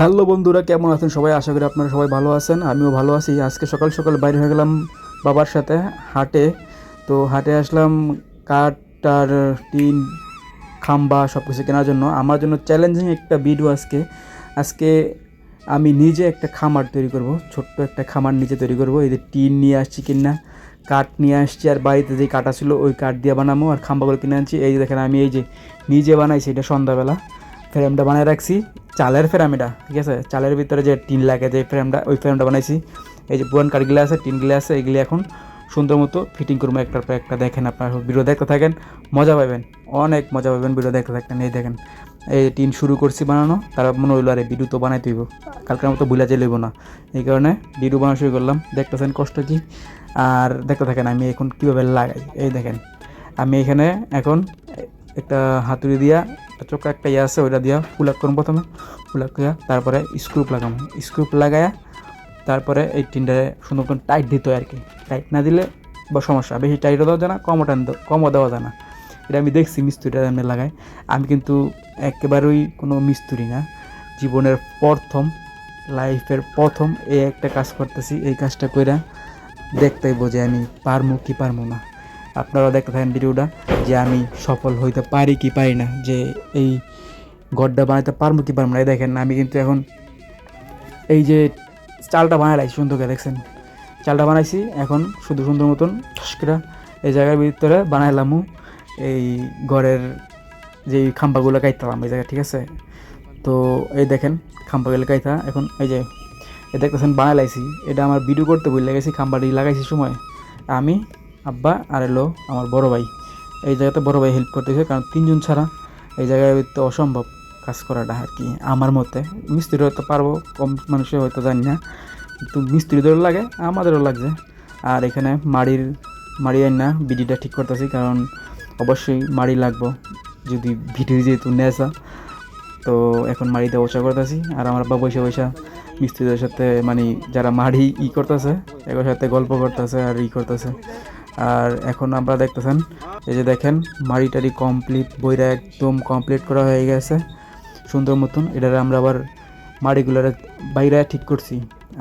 Hello বন্ধুরা, কেমন আছেন সবাই? আশা করি আপনারা সবাই ভালো আছেন, আমিও ভালো আছি। আজকে সকাল সকাল বাইরে হয়ে গেলাম বাবার সাথে হাটে। তো হাটে আসলাম কাঠ আর টিন, খাম্বা সব কিছু কেনার জন্য। আমার জন্য চ্যালেঞ্জিং একটা ভিডিও আজকে। আজকে আমি নিজে একটা খামার তৈরি করব, ছোট্ট একটা খামার নিজে তৈরি করব। এই যে টিন নিয়ে আসছি কিনা, কাঠ নিয়ে আসছি, আর বাড়িতে যে কাটা ছিল ওই কাঠ দিয়ে বানাবো আর খাম্বাগুলো কিনে আনছি। এই যে দেখেন, আমি এই যে নিজে বানাইছি এটা সন্ধ্যাবেলা। ফ্রেমটা বানিয়ে রাখছি। চালের ফ্রেম এটা, ঠিক আছে? চালের ভিতরে যে টিন লাগে যে ফ্রেমটা ওই ফ্রেমটা বানাইছি। এই যে পুরান কাঠগুলো আছে, টিনগুলো আছে, এগুলি এখন সুন্দর মতো ফিটিং করব একটার পর একটা। দেখেন আপনার ভিডিও দেখতে থাকেন, মজা পাবেন, অনেক মজা পাবেন ভিডিও দেখতে থাকেন এই দেখেন, এই টিন শুরু করছি বানানো, তারপর মনে হইল, আরে ভিডিও তো বানাই তুইব, কালকের মতো ভুলা লইব না। এই কারণে ভিডিও বানানো শুরু করলাম। দেখতেছেন কষ্ট কি? আর দেখতে থাকেন, আমি এখন কীভাবে লাগাই? এই দেখেন, আমি এখানে এখন একটা হাতুড়ি দিয়া চোখা একটা ইয়ে আছে, ওইটা দিয়া ফুলাক করুন প্রথমে। ফুলাক করিয়া তারপরে স্ক্রুপ লাগাম। স্ক্রুপ লাগায়া তারপরে এই টিনটারে সুন্দর করে টাইট দিতে হয় আর কি টাইট না দিলে বা সমস্যা, বেশি টাইটও দেওয়া যায় না, কমও টান কমও দেওয়া যায় না। এটা আমি দেখছি মিস্ত্রিটা এমনি লাগায়। আমি কিন্তু একেবারেই কোনো মিস্ত্রি না। জীবনের প্রথম, লাইফের প্রথম এই একটা কাজ করতেছি। এই কাজটা কইরা দেখতেই বোঝে আমি পারমু কি পারমু না। আপনারা দেখতে থাকেন ভিডিওটা, যে আমি সফল হইতে পারি কি পারি না, যে এই গড্ডা বানাইতে পারব কি পারব না। এই দেখেন, আমি কিন্তু এখন এই যে চালটা বানাইছি সুন্দর করে দেখছেন? চালটা বানাইছি, এখন শুধু সুন্দর মতন ঠস এই জায়গার ভিতরে বানাইলামও এই ঘরের যেই খাম্পাগুলো কাইতাম এই জায়গায় ঠিক আছে? তো এই দেখেন খাম্পাগুলো কাইতা, এখন এই যে, এই দেখতেছেন, বানাইলাইছি। এটা আমার ভিডিও করতে বলে গেছি খাম্পাটি লাগাইছি সময়। আমি আব্বা আর এলো আমার বড় ভাই। এই জায়গাতে বড় ভাই হেল্প করতেছে, কারণ তিনজন ছাড়া এই জায়গায় তো অসম্ভব কাজ করাটা আর কি, আমার মতে। মিস্ত্রি হয়তো পারব, কম মানুষের হয়তো জানি না, কিন্তু মিস্ত্রিদেরও লাগে, আমাদেরও লাগছে। আর এখানে মাড়ির, মাড়ি না বিডিটা ঠিক করতেছি, কারণ অবশ্যই মাড়ি লাগবো, যদি ভিডিও যেহেতু নেশা। তো এখন মাড়িতে বসা করতেছি, আর আমার আব্বা বসে বসা মিস্ত্রিদের সাথে মানে যারা মাড়ি ই করতেছে এগুলোর সাথে গল্প করতেছে আর ই করতেছে। আর এখন আমরা দেখতেছেন, এই যে দেখেন মাড়ি টাড়ি কমপ্লিট বইটা একদম কমপ্লিট করা হয়ে গেছে। সুন্দর মতন, এটার আমরা আবার মাড়িগুলোর বাইরে ঠিক করছি।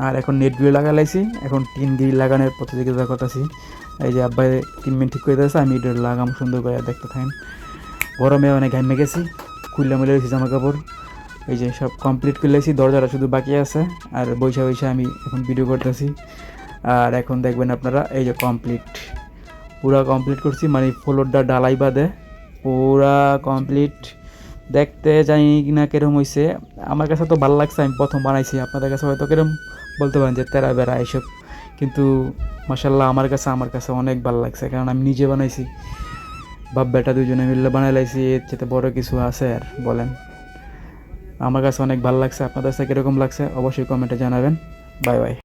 আর এখন নেট নেটগুলো লাগালাইছি, এখন টিন গিরি লাগানোর প্রতিযোগিতা করতেছি এই যে আব্বাই তিন মিনিট ঠিক করে দিয়েছে, আমি এটা লাগাম সুন্দর করে দেখতে থাকেন। গরমে অনেক ঘামে গেছি, খুললে মিলে গেছি জামা কাপড়। এই যে সব কমপ্লিট করে লেছি দরজাটা শুধু বাকি আছে। আর বৈশা বৈশা আমি এখন ভিডিও করতেছি। আর এখন দেখবেন আপনারা, এই যে কমপ্লিট পুরা কমপ্লিট করছি মানে ফ্লোরটা ডালাই বাদে পুরা কমপ্লিট দেখতে জানি না কিরম হয়েছে আমার কাছে তো ভালো লাগছে, আমি প্রথম বানাইছি। আপনাদের কাছে হয়তো কিরম বলতে পারেন যে তেরা বেড়া এইসব। কিন্তু মাসাল্লাহ আমার কাছে আমার কাছে অনেক ভালো লাগছে, কারণ আমি নিজে বানাইছি। বাপ বেটা দুজনে মিলে বানাই লাইছি, এর চেয়ে বড় কিছু আছে আর, বলেন। আমার কাছে অনেক ভালো লাগছে, আপনাদের কাছে কীরকম লাগছে, অবশ্যই কমেন্টে জানাবেন। Bye bye.